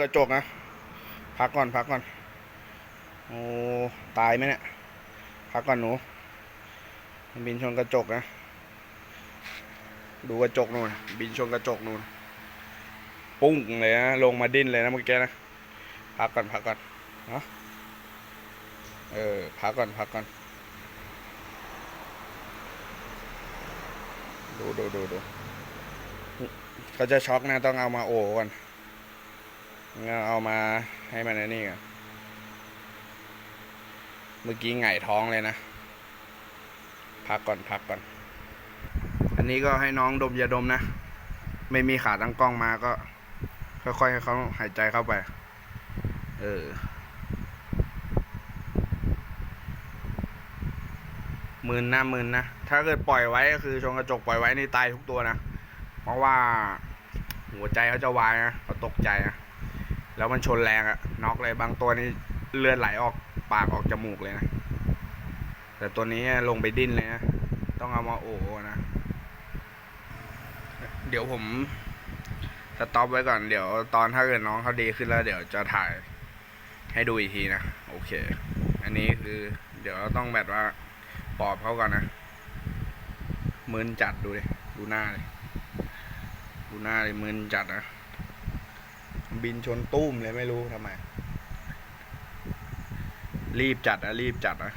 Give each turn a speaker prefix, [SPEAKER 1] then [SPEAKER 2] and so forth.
[SPEAKER 1] กระจกนะ พักก่อน พักก่อน โอ้ ตายไหมเนี่ย พักก่อนหนู มันบินชนกระจกนะ ดูกระจกนู่น บินชนกระจกนู่น ปุ้งเลยนะ ลงมาดิ้นเลยนะเมื่อกี้นะ พักก่อน พักก่อนเนาะเออ พักก่อน พักก่อน ดูดูดูดูเขาจะช็อกนะ ต้องเอามาโอบก่อน เอามาให้มันนี่ก่อนเมื่อกี้ไงท้องเลยนะ พักก่อนพักก่อน อันนี้ก็ให้น้องดมยาดมนะ ไม่มีขาตั้งกล้องมาก็ ค่อยๆให้เขาหายใจเข้าไป เออ มื่นนะมื่นนะ ถ้าเกิดปล่อยไว้ก็คือชงกระจกปล่อยไว้นี่ตายทุกตัวนะ เพราะว่าหัวใจเขาจะวายนะเขาตกใจนะ แล้วมันชนแรงอะน็อกเลยบางตัวนี่เลือดไหลออกปากออกจมูกเลยนะ แต่ตัวนี้ลงไปดิ้นเลยนะต้องเอามาโอ้นะ เดี๋ยวผมสต็อปไว้ก่อนเดี๋ยวตอนถ้าเกิดน้องเขาดีขึ้นแล้ว เดี๋ยวจะถ่ายให้ดูอีกทีนะ โอเค อันนี้คือ เดี๋ยวเราต้องแบบว่าปอบเขาก่อนนะมึนจัดดูเลยดูหน้าเลยดูหน้าเลยมึนจัดนะ บินชนตุ้มเลยไม่รู้ทำไม รีบจัดนะรีบจัดนะ